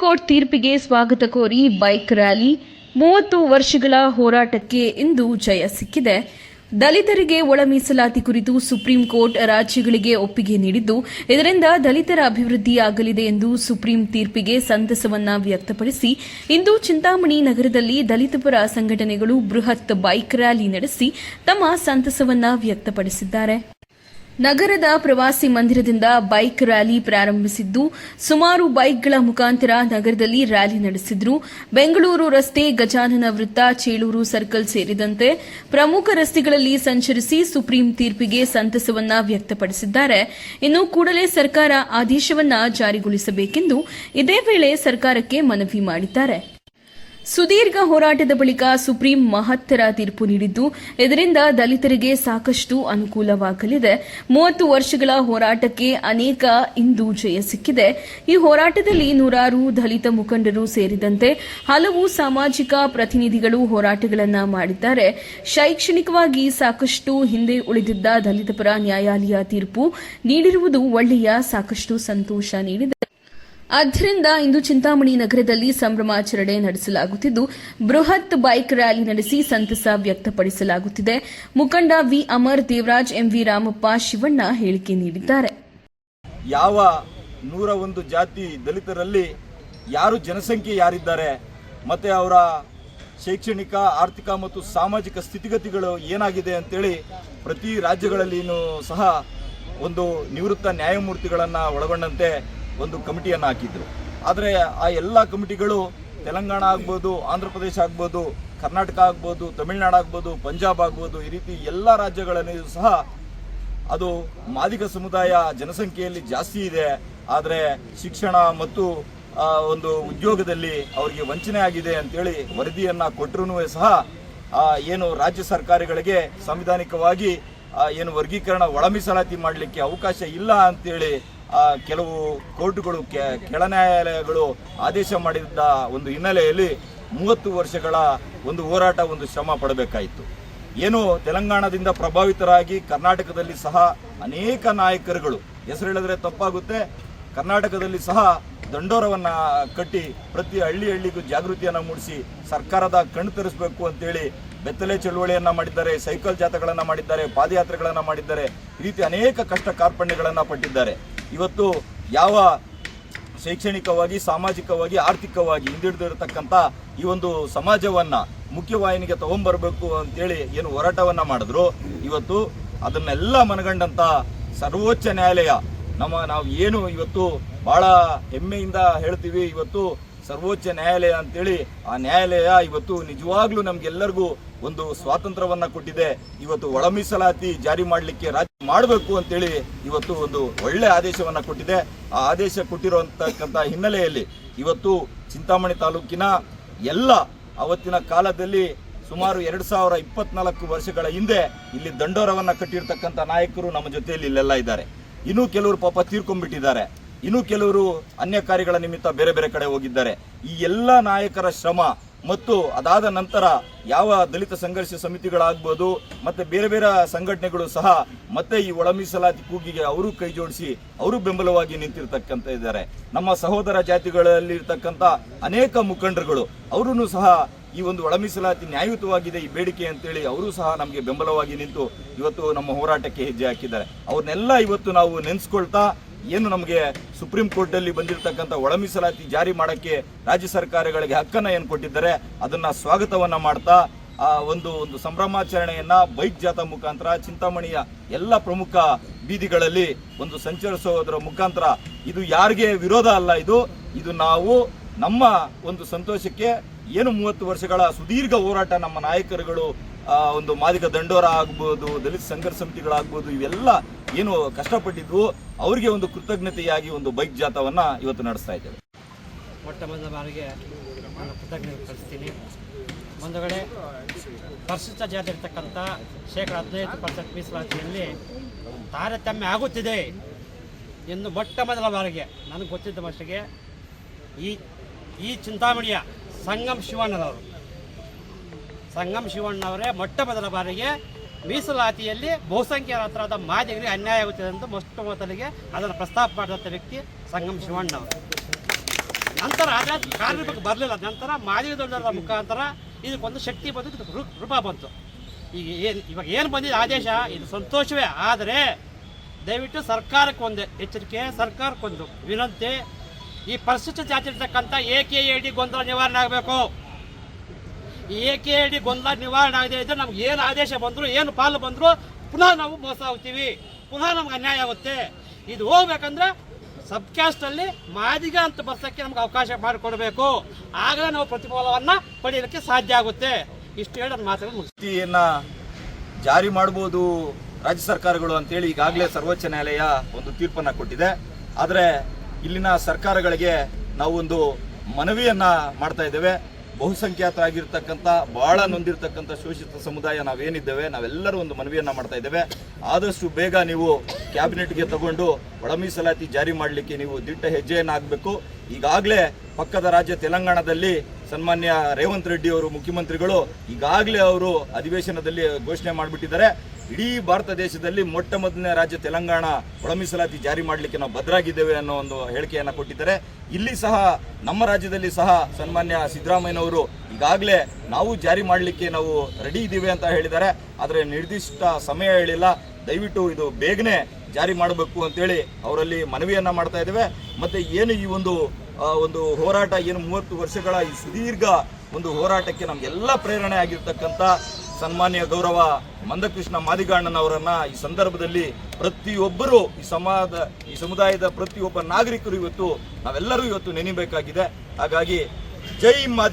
Court ತೀರ್ಪಿಗೆ ಸ್ವಾಗತ ಕೋರಿ ಬೈಕ್ ರ್ಯಾಲಿ. ಮೂವತ್ತು ವರ್ಷಗಳ ಹೋರಾಟಕ್ಕೆ ಇಂದು ಜಯ ಸಿಕ್ಕಿದೆ. ದಲಿತರಿಗೆ ಒಳ ಮೀಸಲಾತಿ ಕುರಿತು ಸುಪ್ರೀಂ ಕೋರ್ಟ್ ರಾಜ್ಯಗಳಿಗೆ ಒಪ್ಪಿಗೆ ನೀಡಿದ್ದು, ಇದರಿಂದ ದಲಿತರ ಅಭಿವೃದ್ಧಿಯಾಗಲಿದೆ ಎಂದು ಸುಪ್ರೀಂ ತೀರ್ಪಿಗೆ ಸಂತಸವನ್ನ ವ್ಯಕ್ತಪಡಿಸಿ, ಇಂದು ಚಿಂತಾಮಣಿ ನಗರದಲ್ಲಿ ದಲಿತಪರ ಸಂಘಟನೆಗಳು ಬೃಹತ್ ಬೈಕ್ ರ್ಯಾಲಿ ನಡೆಸಿ ತಮ್ಮ ಸಂತಸವನ್ನ ವ್ಯಕ್ತಪಡಿಸಿದ್ದಾರೆ. ನಗರದ ಪ್ರವಾಸಿ ಮಂದಿರದಿಂದ ಬೈಕ್ ರ್ಯಾಲಿ ಪ್ರಾರಂಭಿಸಿದ್ದು, ಸುಮಾರು ಬೈಕ್ಗಳ ಮುಖಾಂತರ ನಗರದಲ್ಲಿ ರ್ಯಾಲಿ ನಡೆಸಿದ್ರು. ಬೆಂಗಳೂರು ರಸ್ತೆ ಗಜಾನನ ವೃತ್ತ, ಚೇಳೂರು ಸರ್ಕಲ್ ಸೇರಿದಂತೆ ಪ್ರಮುಖ ರಸ್ತೆಗಳಲ್ಲಿ ಸಂಚರಿಸಿ ಸುಪ್ರೀಂ ತೀರ್ಪಿಗೆ ಸಂತಸವನ್ನ ವ್ಯಕ್ತಪಡಿಸಿದ್ದಾರೆ. ಇನ್ನು ಕೂಡಲೇ ಸರ್ಕಾರ ಆದೇಶವನ್ನ ಜಾರಿಗೊಳಿಸಬೇಕೆಂದು ಇದೇ ವೇಳೆ ಸರ್ಕಾರಕ್ಕೆ ಮನವಿ ಮಾಡಿದ್ದಾರೆ. ಸುದೀರ್ಘ ಹೋರಾಟದ ಬಳಿಕ ಸುಪ್ರೀಂ ಮಹತ್ತರ ತೀರ್ಪು ನೀಡಿದ್ದು, ಇದರಿಂದ ದಲಿತರಿಗೆ ಸಾಕಷ್ಟು ಅನುಕೂಲವಾಗಲಿದೆ. ಮೂವತ್ತು ವರ್ಷಗಳ ಹೋರಾಟಕ್ಕೆ ಅನೇಕ ಇಂದು ಜಯ ಸಿಕ್ಕಿದೆ. ಈ ಹೋರಾಟದಲ್ಲಿ ನೂರಾರು ದಲಿತ ಮುಖಂಡರು ಸೇರಿದಂತೆ ಹಲವು ಸಾಮಾಜಿಕ ಪ್ರತಿನಿಧಿಗಳು ಹೋರಾಟಗಳನ್ನು ಮಾಡಿದ್ದಾರೆ. ಶೈಕ್ಷಣಿಕವಾಗಿ ಸಾಕಷ್ಟು ಹಿಂದೆ ಉಳಿದಿದ್ದ ದಲಿತ ಪರ ನ್ಯಾಯಾಲಯ ತೀರ್ಪು ನೀಡಿರುವುದು ಒಳ್ಳೆಯ, ಸಾಕಷ್ಟು ಸಂತೋಷ ನೀಡಿದೆ. ಆದ್ದರಿಂದ ಇಂದು ಚಿಂತಾಮಣಿ ನಗರದಲ್ಲಿ ಸಂಭ್ರಮಾಚರಣೆ ನಡೆಸಲಾಗುತ್ತಿದ್ದು, ಬೃಹತ್ ಬೈಕ್ ರ್ಯಾಲಿ ನಡೆಸಿ ಸಂತಸ ವ್ಯಕ್ತಪಡಿಸಲಾಗುತ್ತಿದೆ. ಮುಖಂಡ ವಿ. ಅಮರ್ ದೇವರಾಜ್ ಎಂವಿ ರಾಮಪ್ಪ, ಶಿವಣ್ಣ ಹೇಳಿಕೆ ನೀಡಿದ್ದಾರೆ. ಯಾವ ನೂರ ಒಂದು ಜಾತಿ ದಲಿತರಲ್ಲಿ ಯಾರು ಜನಸಂಖ್ಯೆ ಯಾರಿದ್ದಾರೆ, ಮತ್ತು ಅವರ ಶೈಕ್ಷಣಿಕ, ಆರ್ಥಿಕ ಮತ್ತು ಸಾಮಾಜಿಕ ಸ್ಥಿತಿಗತಿಗಳು ಏನಾಗಿದೆ ಅಂತೇಳಿ ಪ್ರತಿ ರಾಜ್ಯಗಳಲ್ಲಿಯೂ ಸಹ ಒಂದು ನಿವೃತ್ತ ನ್ಯಾಯಮೂರ್ತಿಗಳನ್ನು ಒಳಗೊಂಡಂತೆ ಒಂದು ಕಮಿಟಿಯನ್ನು ಹಾಕಿದ್ರು. ಆದರೆ ಆ ಎಲ್ಲ ಕಮಿಟಿಗಳು ತೆಲಂಗಾಣ ಆಗ್ಬೋದು, ಆಂಧ್ರ ಪ್ರದೇಶ ಆಗ್ಬೋದು, ಕರ್ನಾಟಕ ಆಗ್ಬೋದು, ತಮಿಳುನಾಡು ಆಗ್ಬೋದು, ಪಂಜಾಬ್ ಆಗ್ಬೋದು, ಈ ರೀತಿ ಎಲ್ಲ ರಾಜ್ಯಗಳಲ್ಲಿಯೂ ಸಹ ಅದು ಮಾದಿಗ ಸಮುದಾಯ ಜನಸಂಖ್ಯೆಯಲ್ಲಿ ಜಾಸ್ತಿ ಇದೆ. ಆದರೆ ಶಿಕ್ಷಣ ಮತ್ತು ಒಂದು ಉದ್ಯೋಗದಲ್ಲಿ ಅವರಿಗೆ ವಂಚನೆ ಆಗಿದೆ ಅಂತೇಳಿ ವರದಿಯನ್ನು ಕೊಟ್ಟರೂ ಸಹ ಏನು ರಾಜ್ಯ ಸರ್ಕಾರಗಳಿಗೆ ಸಾಂವಿಧಾನಿಕವಾಗಿ ಏನು ವರ್ಗೀಕರಣ ಒಳ ಮೀಸಲಾತಿ ಮಾಡಲಿಕ್ಕೆ ಅವಕಾಶ ಇಲ್ಲ ಅಂತೇಳಿ ಕೆಲವು ಕೋರ್ಟ್ಗಳು ಕೆಳ ನ್ಯಾಯಾಲಯಗಳು ಆದೇಶ ಮಾಡಿದ್ದ ಒಂದು ಹಿನ್ನೆಲೆಯಲ್ಲಿ ಮೂವತ್ತು ವರ್ಷಗಳ ಒಂದು ಹೋರಾಟ, ಒಂದು ಶ್ರಮ ಪಡಬೇಕಾಯಿತು. ಏನು ತೆಲಂಗಾಣದಿಂದ ಪ್ರಭಾವಿತರಾಗಿ ಕರ್ನಾಟಕದಲ್ಲಿ ಸಹ ಅನೇಕ ನಾಯಕರುಗಳು, ಹೆಸರು ಹೇಳಿದ್ರೆ ತಪ್ಪಾಗುತ್ತೆ, ಕರ್ನಾಟಕದಲ್ಲಿ ಸಹ ದಂಡೋರವನ್ನು ಕಟ್ಟಿ ಪ್ರತಿ ಹಳ್ಳಿ ಹಳ್ಳಿಗೂ ಜಾಗೃತಿಯನ್ನು ಮೂಡಿಸಿ ಸರ್ಕಾರದ ಕಣ್ಣು ತರಿಸಬೇಕು ಅಂತೇಳಿ ಬೆತ್ತಲೆ ಚಳುವಳಿಯನ್ನ ಮಾಡಿದ್ದಾರೆ, ಸೈಕಲ್ ಜಾಥಾಗಳನ್ನ ಮಾಡಿದ್ದಾರೆ, ಪಾದಯಾತ್ರೆಗಳನ್ನ ಮಾಡಿದ್ದಾರೆ, ಈ ರೀತಿ ಅನೇಕ ಕಷ್ಟ ಕಾರ್ಪಣ್ಯಗಳನ್ನು ಪಟ್ಟಿದ್ದಾರೆ. ಇವತ್ತು ಯಾವ ಶೈಕ್ಷಣಿಕವಾಗಿ, ಸಾಮಾಜಿಕವಾಗಿ, ಆರ್ಥಿಕವಾಗಿ ಹಿಂದುಳಿದಿರತಕ್ಕಂಥ ಈ ಒಂದು ಸಮಾಜವನ್ನ ಮುಖ್ಯವಾಹಿನಿಗೆ ತಗೊಂಡ್ಬರ್ಬೇಕು ಅಂತೇಳಿ ಏನು ಹೋರಾಟವನ್ನು ಮಾಡಿದ್ರು, ಇವತ್ತು ಅದನ್ನೆಲ್ಲ ಮನಗಂಡಂತ ಸರ್ವೋಚ್ಚ ನ್ಯಾಯಾಲಯ ನಮ್ಮ ನಾವು ಏನು ಇವತ್ತು ಭಾಳ ಹೆಮ್ಮೆಯಿಂದ ಹೇಳ್ತೀವಿ, ಇವತ್ತು ಸರ್ವೋಚ್ಚ ನ್ಯಾಯಾಲಯ ಅಂತೇಳಿ ಆ ನ್ಯಾಯಾಲಯ ಇವತ್ತು ನಿಜವಾಗ್ಲೂ ನಮ್ಗೆಲ್ಲರಿಗೂ ಒಂದು ಸ್ವಾತಂತ್ರ್ಯವನ್ನ ಕೊಟ್ಟಿದೆ. ಇವತ್ತು ಒಳ ಮೀಸಲಾತಿ ಜಾರಿ ಮಾಡಲಿಕ್ಕೆ ರಾಜ್ಯ ಮಾಡಬೇಕು ಅಂತೇಳಿ ಇವತ್ತು ಒಂದು ಒಳ್ಳೆ ಆದೇಶವನ್ನು ಕೊಟ್ಟಿದೆ. ಆ ಆದೇಶ ಕೊಟ್ಟಿರುವಂತಕ್ಕಂಥ ಹಿನ್ನೆಲೆಯಲ್ಲಿ ಇವತ್ತು ಚಿಂತಾಮಣಿ ತಾಲೂಕಿನ ಎಲ್ಲ ಅವತ್ತಿನ ಕಾಲದಲ್ಲಿ ಸುಮಾರು ಎರಡು ಸಾವಿರ ಇಪ್ಪತ್ನಾಲ್ಕು ವರ್ಷಗಳ ಹಿಂದೆ ಇಲ್ಲಿ ದಂಡೋರವನ್ನ ಕಟ್ಟಿರ್ತಕ್ಕಂಥ ನಾಯಕರು ನಮ್ಮ ಜೊತೆಯಲ್ಲಿ ಇಲ್ಲೆಲ್ಲ ಇದ್ದಾರೆ. ಇನ್ನೂ ಕೆಲವರು ಪಾಪ ತೀರ್ಕೊಂಡ್ಬಿಟ್ಟಿದ್ದಾರೆ. ಇನ್ನೂ ಕೆಲವರು ಅನ್ಯ ಕಾರ್ಯಗಳ ನಿಮಿತ್ತ ಬೇರೆ ಬೇರೆ ಕಡೆ ಹೋಗಿದ್ದಾರೆ. ಈ ಎಲ್ಲ ನಾಯಕರ ಶ್ರಮ ಮತ್ತು ಅದಾದ ನಂತರ ಯಾವ ದಲಿತ ಸಂಘರ್ಷ ಸಮಿತಿಗಳಾಗ್ಬೋದು ಮತ್ತೆ ಬೇರೆ ಬೇರೆ ಸಂಘಟನೆಗಳು ಸಹ ಮತ್ತೆ ಈ ಒಳ ಮೀಸಲಾತಿ ಕೂಗಿಗೆ ಅವರು ಕೈ ಜೋಡಿಸಿ ಅವರು ಬೆಂಬಲವಾಗಿ ನಿಂತಿರ್ತಕ್ಕಂಥ ಇದ್ದಾರೆ. ನಮ್ಮ ಸಹೋದರ ಜಾತಿಗಳಲ್ಲಿ ಇರ್ತಕ್ಕಂಥ ಅನೇಕ ಮುಖಂಡರುಗಳು ಅವರೂ ಸಹ ಈ ಒಂದು ಒಳ ಮೀಸಲಾತಿ ನ್ಯಾಯಯುತವಾಗಿದೆ ಈ ಬೇಡಿಕೆ ಅಂತೇಳಿ ಅವರು ಸಹ ನಮಗೆ ಬೆಂಬಲವಾಗಿ ನಿಂತು ಇವತ್ತು ನಮ್ಮ ಹೋರಾಟಕ್ಕೆ ಹೆಜ್ಜೆ ಹಾಕಿದ್ದಾರೆ. ಅವ್ರನ್ನೆಲ್ಲ ಇವತ್ತು ನಾವು ನೆನೆಸ್ಕೊಳ್ತಾ ಏನು ನಮಗೆ ಸುಪ್ರೀಂ ಕೋರ್ಟ್ ಅಲ್ಲಿ ಬಂದಿರತಕ್ಕಂಥ ಒಳ ಮೀಸಲಾತಿ ಜಾರಿ ಮಾಡಕ್ಕೆ ರಾಜ್ಯ ಸರ್ಕಾರಗಳಿಗೆ ಹಕ್ಕನ್ನ ಏನು ಕೊಟ್ಟಿದ್ದಾರೆ, ಅದನ್ನ ಸ್ವಾಗತವನ್ನ ಮಾಡ್ತಾ, ಆ, ಒಂದು ಒಂದು ಸಂಭ್ರಮಾಚರಣೆಯನ್ನ ಬೈಕ್ ಜಾಥಾ ಮುಖಾಂತರ, ಚಿಂತಾಮಣಿಯ ಎಲ್ಲ ಪ್ರಮುಖ ಬೀದಿಗಳಲ್ಲಿ ಒಂದು ಸಂಚರಿಸೋದರ ಮುಖಾಂತರ, ಇದು ಯಾರಿಗೆ ವಿರೋಧ ಅಲ್ಲ ಇದು ಇದು ನಾವು, ನಮ್ಮ ಒಂದು ಸಂತೋಷಕ್ಕೆ ಏನು ಮೂವತ್ತು ವರ್ಷಗಳ ಸುದೀರ್ಘ ಹೋರಾಟ ನಮ್ಮ ನಾಯಕರುಗಳು ಒಂದು ಮಾದಿಗ ದಂಡೋರ ಆಗ್ಬೋದು, ದಲಿತ ಸಂಘರ್ಷ ಸಮಿತಿಗಳಾಗ್ಬೋದು, ಇವೆಲ್ಲ ಏನು ಕಷ್ಟಪಟ್ಟಿದ್ರು ಅವರಿಗೆ ಒಂದು ಕೃತಜ್ಞತೆಯಾಗಿ ಒಂದು ಬೈಕ್ ಜಾಥಾವನ್ನ ಇವತ್ತು ನಡೆಸ್ತಾ ಇದ್ದೇವೆ. ಮೊಟ್ಟ ಮೊದಲ ಬಾರಿಗೆ ನಾನು ಕೃತಜ್ಞತೆ ಕಳಿಸ್ತೀನಿ ಒಂದು ಕಡೆ ಪರಿಶಿಷ್ಟ ಜಾತಿ ಇರ್ತಕ್ಕಂಥ ಶೇಕಡ ಹದಿನೈದು ಪರ್ಸೆಂಟ್ ಮೀಸಲಾತಿಯಲ್ಲಿ ತಾರತಮ್ಯ ಆಗುತ್ತಿದೆ ಎಂದು ಮೊಟ್ಟ ಮೊದಲ ಬಾರಿಗೆ ನನಗೆ ಗೊತ್ತಿದ್ದ ಮಟ್ಟಿಗೆ ಈ ಈ ಚಿಂತಾಮಣಿಯ ಸಂಗಮ್ ಶಿವಣ್ಣನವರು. ಸಂಗಮ್ ಶಿವಣ್ಣವರೇ ಮೊಟ್ಟ ಮೊದಲ ಬಾರಿಗೆ ಮೀಸಲಾತಿಯಲ್ಲಿ ಬಹುಸಂಖ್ಯಾತರಾದ ಮಾದಿಗರಿಗೆ ಅನ್ಯಾಯ ಆಗುತ್ತಿದೆ ಅಂತ ಮೊದಲಿಗೆ ಅದನ್ನು ಪ್ರಸ್ತಾಪ ಮಾಡಿದಂಥ ವ್ಯಕ್ತಿ ಸಂಗಮ್ ಶಿವಣ್ಣವರು ನಂತರ ಅದೇ ಕಾರ್ಮಿಕ ಬರಲಿಲ್ಲ. ನಂತರ ಮಾದಿಗ ದೊಡ್ಡದ ಮುಖಾಂತರ ಇದಕ್ಕೊಂದು ಶಕ್ತಿ ಬಂದು ರೂಪ ಬಂತು. ಈಗ ಏನು, ಇವಾಗ ಏನು ಬಂದಿದೆ ಆದೇಶ? ಇದು ಸಂತೋಷವೇ. ಆದರೆ ದಯವಿಟ್ಟು ಸರ್ಕಾರಕ್ಕೊಂದು ಎಚ್ಚರಿಕೆ, ಸರ್ಕಾರಕ್ಕೊಂದು ವಿನಂತಿ. ಈ ಪರಿಶಿಷ್ಟ ಜಾತಿ ಇರ್ತಕ್ಕಂಥ ಎ ಕೆ ಎ ಡಿ ಗೊಂದಲ ನಿವಾರಣೆ ಆಗಬೇಕು. ಎ ಕೆ ಡಿ ಗೊಂದಲ ನಿವಾರಣೆ ಆಗದೆ ಇದ್ದರೆ ನಮ್ಗೆ ಏನು ಆದೇಶ ಬಂದರೂ, ಏನು ಪಾಲು ಬಂದರೂ, ಪುನಃ ನಾವು ಮೋಸ ಹೋಗ್ತೀವಿ ಪುನಃ ನಮ್ಗೆ ಅನ್ಯಾಯ ಆಗುತ್ತೆ. ಇದು ಹೋಗ್ಬೇಕಂದ್ರೆ ಸಬ್ ಕ್ಯಾಸ್ಟಲ್ಲಿ ಮಾದಿಗ ಅಂತ ಬರ್ಸೋಕ್ಕೆ ನಮ್ಗೆ ಅವಕಾಶ ಮಾಡಿಕೊಡ್ಬೇಕು. ಆಗಲೇ ನಾವು ಪ್ರತಿಫಲವನ್ನು ಪಡೆಯಲಿಕ್ಕೆ ಸಾಧ್ಯ ಆಗುತ್ತೆ. ಇಷ್ಟು ಹೇಳಿ ಮಾತುಗಳು ಮುಕ್ತಿಯನ್ನು ಜಾರಿ ಮಾಡ್ಬೋದು ರಾಜ್ಯ ಸರ್ಕಾರಗಳು ಅಂತೇಳಿ ಈಗಾಗಲೇ ಸರ್ವೋಚ್ಚ ನ್ಯಾಯಾಲಯ ಒಂದು ತೀರ್ಪನ್ನು ಕೊಟ್ಟಿದೆ. ಆದರೆ ಇಲ್ಲಿನ ಸರ್ಕಾರಗಳಿಗೆ ನಾವು ಒಂದು ಮನವಿಯನ್ನ ಮಾಡ್ತಾ ಇದ್ದೇವೆ. ಬಹುಸಂಖ್ಯಾತರಾಗಿರ್ತಕ್ಕಂಥ, ಬಹಳ ನೊಂದಿರತಕ್ಕಂಥ ಶೋಷಿತ ಸಮುದಾಯ ನಾವೇನಿದ್ದೇವೆ, ನಾವೆಲ್ಲರೂ ಒಂದು ಮನವಿಯನ್ನು ಮಾಡ್ತಾ ಇದ್ದೇವೆ. ಆದಷ್ಟು ಬೇಗ ನೀವು ಕ್ಯಾಬಿನೆಟ್ಗೆ ತಗೊಂಡು ಒಳ ಮೀಸಲಾತಿ ಜಾರಿ ಮಾಡಲಿಕ್ಕೆ ನೀವು ದಿಟ್ಟ ಹೆಜ್ಜೆಯನ್ನು ಹಾಕಬೇಕು ಈಗಾಗಲೇ ಪಕ್ಕದ ರಾಜ್ಯ ತೆಲಂಗಾಣದಲ್ಲಿ ಸನ್ಮಾನ್ಯ ರೇವಂತ್ ರೆಡ್ಡಿ ಅವರು ಮುಖ್ಯಮಂತ್ರಿಗಳು ಈಗಾಗಲೇ ಅವರು ಅಧಿವೇಶನದಲ್ಲಿ ಘೋಷಣೆ ಮಾಡಿಬಿಟ್ಟಿದ್ದಾರೆ. ಇಡೀ ಭಾರತ ದೇಶದಲ್ಲಿ ಮೊಟ್ಟ ಮೊದಲನೇ ರಾಜ್ಯ ತೆಲಂಗಾಣ ಒಳಮೀಸಲಾತಿ ಜಾರಿ ಮಾಡಲಿಕ್ಕೆ ನಾವು ಭದ್ರಾಗಿದ್ದೇವೆ ಅನ್ನೋ ಒಂದು ಹೇಳಿಕೆಯನ್ನು ಕೊಟ್ಟಿದ್ದಾರೆ. ಇಲ್ಲಿ ಸಹ, ನಮ್ಮ ರಾಜ್ಯದಲ್ಲಿ ಸಹ ಸನ್ಮಾನ್ಯ ಸಿದ್ದರಾಮಯ್ಯನವರು ಈಗಾಗಲೇ ನಾವು ಜಾರಿ ಮಾಡಲಿಕ್ಕೆ ನಾವು ರೆಡಿ ಇದ್ದೀವಿ ಅಂತ ಹೇಳಿದ್ದಾರೆ. ಆದರೆ ನಿರ್ದಿಷ್ಟ ಸಮಯ ಹೇಳಿಲ್ಲ. ದಯವಿಟ್ಟು ಇದು ಬೇಗನೆ ಜಾರಿ ಮಾಡಬೇಕು ಅಂತೇಳಿ ಅವರಲ್ಲಿ ಮನವಿಯನ್ನು ಮಾಡ್ತಾ ಇದ್ದೇವೆ. ಮತ್ತು ಏನು ಈ ಒಂದು ಒಂದು ಹೋರಾಟ, ಏನು ಮೂವತ್ತು ವರ್ಷಗಳ ಈ ಸುದೀರ್ಘ ಒಂದು ಹೋರಾಟಕ್ಕೆ ನಮಗೆಲ್ಲ ಪ್ರೇರಣೆ ಆಗಿರ್ತಕ್ಕಂಥ ಸನ್ಮಾನ್ಯ ಗೌರವ ಮಂದಕೃಷ್ಣ ಮಾದಿಗಣ್ಣನವರನ್ನ ಈ ಸಂದರ್ಭದಲ್ಲಿ ಪ್ರತಿಯೊಬ್ಬರು ಈ ಸಮಾಜ ಈ ಸಮುದಾಯದ ಪ್ರತಿಯೊಬ್ಬ ನಾಗರಿಕರು ಇವತ್ತು, ನಾವೆಲ್ಲರೂ ಇವತ್ತು ನೆನೆಯಬೇಕಾಗಿದೆ ಹಾಗಾಗಿ ಜೈ ಮಾದಿ